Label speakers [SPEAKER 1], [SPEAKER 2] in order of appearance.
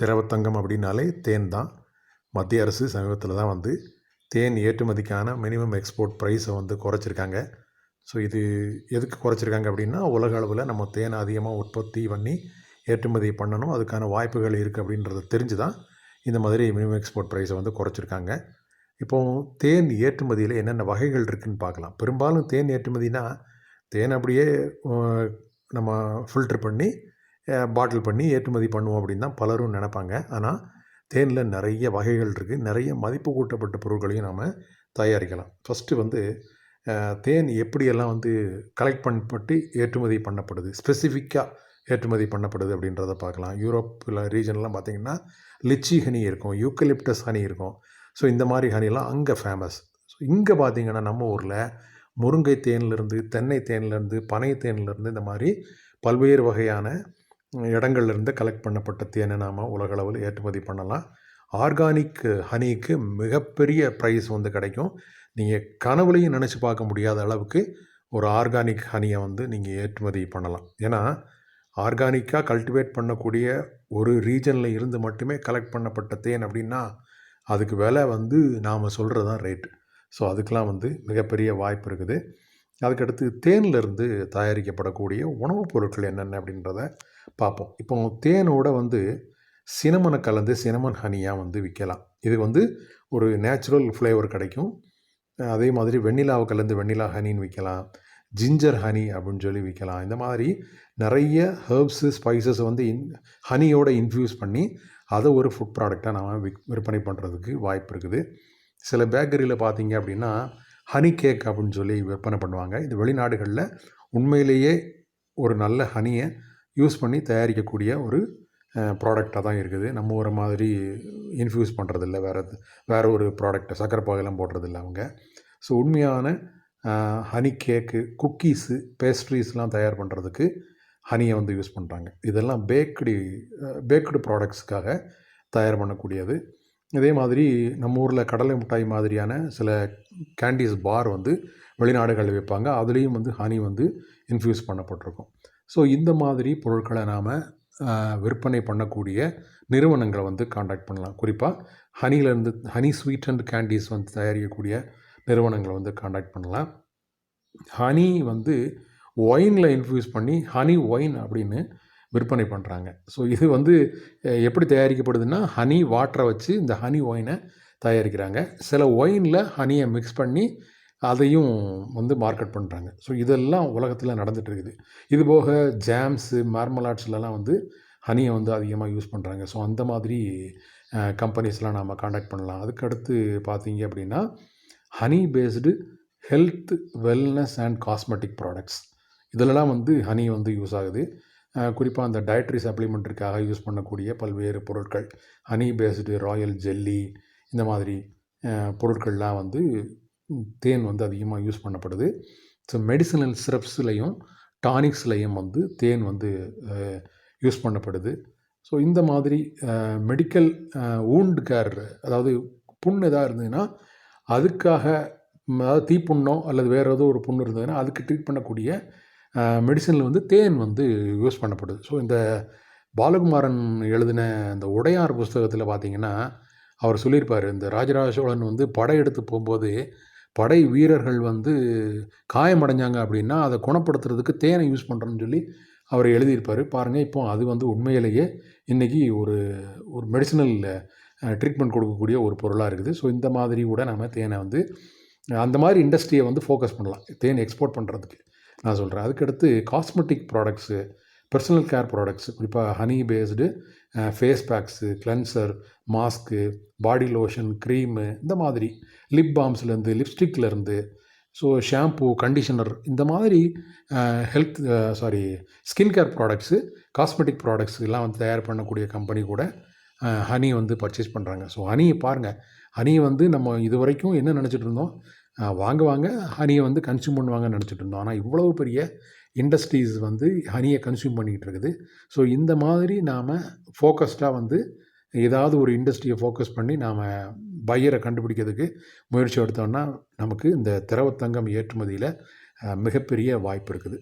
[SPEAKER 1] திரவத்தங்கம் அப்படின்னாலே தேன் தான். மத்திய அரசு சமீபத்தில் தான் வந்து தேன் ஏற்றுமதிக்கான மினிமம் எக்ஸ்போர்ட் ப்ரைஸை வந்து குறைச்சிருக்காங்க. ஸோ இது எதுக்கு குறைச்சிருக்காங்க அப்படின்னா உலக அளவில் நம்ம தேனை அதிகமாக உற்பத்தி பண்ணி ஏற்றுமதி பண்ணணும். அதுக்கான வாய்ப்புகள் இருக்குது அப்படின்றத தெரிஞ்சு தான் இந்த மாதிரி மினிமம் எக்ஸ்போர்ட் ப்ரைஸை வந்து குறைச்சிருக்காங்க. இப்போது தேன் ஏற்றுமதியில் என்னென்ன வகைகள் இருக்குதுன்னு பார்க்கலாம். பெரும்பாலும் தேன் ஏற்றுமதினா தேன் அப்படியே நம்ம ஃபில்டர் பண்ணி பாட்டில் பண்ணி ஏற்றுமதி பண்ணுவோம் அப்படின்னு தான் பலரும் நினைப்பாங்க. ஆனால் தேனில் நிறைய வகைகள் இருக்குது நிறைய மதிப்பு கூட்டப்பட்ட பொருட்களையும் நாம் தயாரிக்கலாம். ஃபஸ்ட்டு வந்து தேன் எப்படியெல்லாம் வந்து கலெக்ட் பண்ணப்பட்டு ஏற்றுமதி பண்ணப்படுது? ஸ்பெசிஃபிக்காக ஏற்றுமதி பண்ணப்படுது அப்படின்றத பார்க்கலாம். யூரோப்பில் ரீஜன்லாம் பார்த்திங்கன்னா லிச்சி ஹனி இருக்கும் யூக்கலிப்டஸ் ஹனி இருக்கும். ஸோ இந்த மாதிரி ஹனிலாம் அங்கே ஃபேமஸ் ஸோ இங்கே பார்த்தீங்கன்னா நம்ம ஊரில் முருங்கை தேன்லேருந்து தென்னை தேன்லேருந்து பனை தேன்லேருந்து இந்த மாதிரி பல்வேறு வகையான இடங்கள்லேருந்து கலெக்ட் பண்ணப்பட்ட தேனை நாம் உலகளவில் ஏற்றுமதி பண்ணலாம். ஆர்கானிக் ஹனிக்கு மிகப்பெரிய ப்ரைஸ் வந்து கிடைக்கும். நீங்கள் கனவுலையும் நினச்சி பார்க்க முடியாத அளவுக்கு ஒரு ஆர்கானிக் ஹனியை வந்து நீங்கள் ஏற்றுமதி பண்ணலாம். ஏன்னா ஆர்கானிக்காக கல்டிவேட் பண்ணக்கூடிய ஒரு ரீஜனில் இருந்து மட்டுமே கலெக்ட் பண்ணப்பட்ட தேன் அப்படின்னா அதுக்கு விலை வந்து நாம் சொல்கிறது தான் ரேட்டு ஸோ அதுக்கெலாம் வந்து மிகப்பெரிய வாய்ப்பு இருக்குது. அதுக்கடுத்து தேன்லேருந்து தயாரிக்கப்படக்கூடிய உணவுப் பொருட்கள் என்னென்ன அப்படின்றத பார்ப்போம். இப்போ தேனோட வந்து சினமனை கலந்து சினமன் ஹனியாக வந்து விற்கலாம். இது வந்து ஒரு நேச்சுரல் ஃப்ளேவர் கிடைக்கும். அதே மாதிரி வெண்ணிலாவை கலந்து வெண்ணிலா ஹனின்னு விற்கலாம். ஜிஞ்சர் ஹனி அப்படின்னு சொல்லி விற்கலாம். இந்த மாதிரி நிறைய ஹர்ப்ஸு ஸ்பைசஸ் வந்து இன் ஹனியோட இன்ஃப்யூஸ் பண்ணி அதை ஒரு ஃபுட் ப்ராடக்டாக நாம் விக் விற்பனை பண்ணுறதுக்கு வாய்ப்பு இருக்குது. சில பேக்கரியில் பார்த்தீங்க அப்படின்னா ஹனி கேக் அப்படின்னு சொல்லி விற்பனை பண்ணுவாங்க. இது வெளிநாடுகளில் உண்மையிலேயே ஒரு நல்ல ஹனியை யூஸ் பண்ணி தயாரிக்கக்கூடிய ஒரு ப்ராடக்டாக தான் இருக்குது. நம்ம ஒரு மாதிரி இன்ஃப்யூஸ் பண்ணுறதில்ல வேறு வேறு ஒரு ப்ராடக்டை சக்கரை பாகெல்லாம் போடுறதில்ல அவங்க. ஸோ உண்மையான ஹனி கேக்கு குக்கீஸு பேஸ்ட்ரீஸ்லாம் தயார் பண்ணுறதுக்கு ஹனியை வந்து யூஸ் பண்ணுறாங்க இதெல்லாம் பேக்கடி பேக்கடு ப்ராடக்ட்ஸ்க்காக தயார் பண்ணக்கூடியது. இதே மாதிரி நம்ம ஊரில் கடலை மிட்டாய் மாதிரியான சில கேண்டீஸ் பார் வந்து வெளிநாடுகளில் விற்பாங்க. அதுலேயும் வந்து ஹனி வந்து இன்ஃப்யூஸ் பண்ணப்பட்டிருக்கும். ஸோ இந்த மாதிரி பொருட்களை நாம் விற்பனை பண்ணக்கூடிய நிறுவனங்களை வந்து காண்டாக்ட் பண்ணலாம். குறிப்பாக ஹனிலேருந்து ஹனி ஸ்வீட் அண்ட் கேண்டீஸ் வந்து தயாரிக்கக்கூடிய நிறுவனங்களை வந்து காண்டாக்ட் பண்ணலாம். ஹனி வந்து ஒயினில் இன்ஃப்யூஸ் பண்ணி ஹனி ஒயின் அப்படின்னு விற்பனை பண்ணுறாங்க ஸோ இது வந்து எப்படி தயாரிக்கப்படுதுன்னா ஹனி வாட்டரை வச்சு இந்த ஹனி ஒயினை தயாரிக்கிறாங்க. சில ஒயினில் ஹனியை மிக்ஸ் பண்ணி அதையும் வந்து மார்க்கெட் பண்ணுறாங்க ஸோ இதெல்லாம் உலகத்தில் நடந்துகிட்ருக்குது இது போக ஜாம்ஸு மார்மலாட்ஸ்லலாம் வந்து ஹனியை வந்து அதிகமாக யூஸ் பண்ணுறாங்க ஸோ அந்த மாதிரி கம்பெனிஸ்லாம் நாம் காண்டாக்ட் பண்ணலாம். அதுக்கடுத்து பார்த்தீங்க அப்படின்னா honey based health wellness and cosmetic products இதிலலாம் வந்து ஹனி வந்து யூஸ் ஆகுது. குறிப்பாக அந்த டயட்ரி சப்ளிமெண்ட்டுக்காக யூஸ் பண்ணக்கூடிய பல்வேறு பொருட்கள். ஹனி பேஸ்டு ராயல் ஜெல்லி இந்த மாதிரி பொருட்கள்லாம் வந்து தேன் வந்து அதிகமாக யூஸ் பண்ணப்படுது. ஸோ மெடிசனல் சிரப்ஸ்லையும் டானிக்ஸ்லையும் வந்து தேன் வந்து யூஸ் பண்ணப்படுது. ஸோ இந்த மாதிரி மெடிக்கல் ஊண்டு கேர் அதாவது புண் எதாக இருந்ததுன்னா அதுக்காக அதாவது தீப்புண்ணோ அல்லது வேறு ஏதோ ஒரு புண்ணு இருந்ததுன்னா அதுக்கு ட்ரீட் பண்ணக்கூடிய மெடிசனில் வந்து தேன் வந்து யூஸ் பண்ணப்படுது. ஸோ இந்த பாலகுமாரன் எழுதின இந்த உடையார் புஸ்தகத்தில் பார்த்திங்கன்னா அவர் சொல்லியிருப்பார் இந்த ராஜராஜ சோழன் வந்து படையெடுத்து போகும்போது படை வீரர்கள் வந்து காயமடைஞ்சாங்க அப்படின்னா அதை குணப்படுத்துறதுக்கு தேனை யூஸ் பண்ணுறோன்னு சொல்லி அவர் எழுதியிருப்பார். பாருங்கள் இப்போ அது வந்து உண்மையிலேயே இன்றைக்கி ஒரு ஒரு மெடிசினல் ட்ரீட்மெண்ட் கொடுக்கக்கூடிய ஒரு பொருளாக இருக்குது. ஸோ இந்த மாதிரி கூட நம்ம தேனை வந்து அந்த மாதிரி இண்டஸ்ட்ரியை வந்து ஃபோக்கஸ் பண்ணலாம். தேன் எக்ஸ்போர்ட் பண்ணுறதுக்கு நான் சொல்கிறேன் அதுக்கடுத்து cosmetic products personal care products குறிப்பாக honey based face packs cleanser mask body lotion cream இந்த மாதிரி லிப் பாம்ஸ்லேருந்து லிப்ஸ்டிக்லேருந்து ஸோ ஷாம்பு கண்டிஷனர் இந்த மாதிரி health sorry skin care products cosmetic products எல்லாம் வந்து தயார் பண்ணக்கூடிய கம்பெனி கூட ஹனி வந்து பர்ச்சேஸ் பண்ணுறாங்க ஸோ ஹனியை பாருங்கள் ஹனி வந்து நம்ம இது வரைக்கும் என்ன நினச்சிட்டு இருந்தோம்? வாங்குவாங்க ஹனியை வந்து கன்சியூம் பண்ணுவாங்கன்னு நினச்சிட்டு இருந்தோம். ஆனால் இவ்வளவு பெரிய இண்டஸ்ட்ரீஸ் வந்து ஹனியை கன்சியூம் பண்ணிக்கிட்டு இருக்குது. ஸோ இந்த மாதிரி நாம் ஃபோக்கஸ்டாக வந்து ஏதாவது ஒரு இண்டஸ்ட்ரியை ஃபோக்கஸ் பண்ணி நாம் பையரை கண்டுபிடிக்கிறதுக்கு முயற்சி எடுத்தோம்னா நமக்கு இந்த திரவத்தங்கம் ஏற்றுமதியில் மிகப்பெரிய வாய்ப்பு இருக்குது.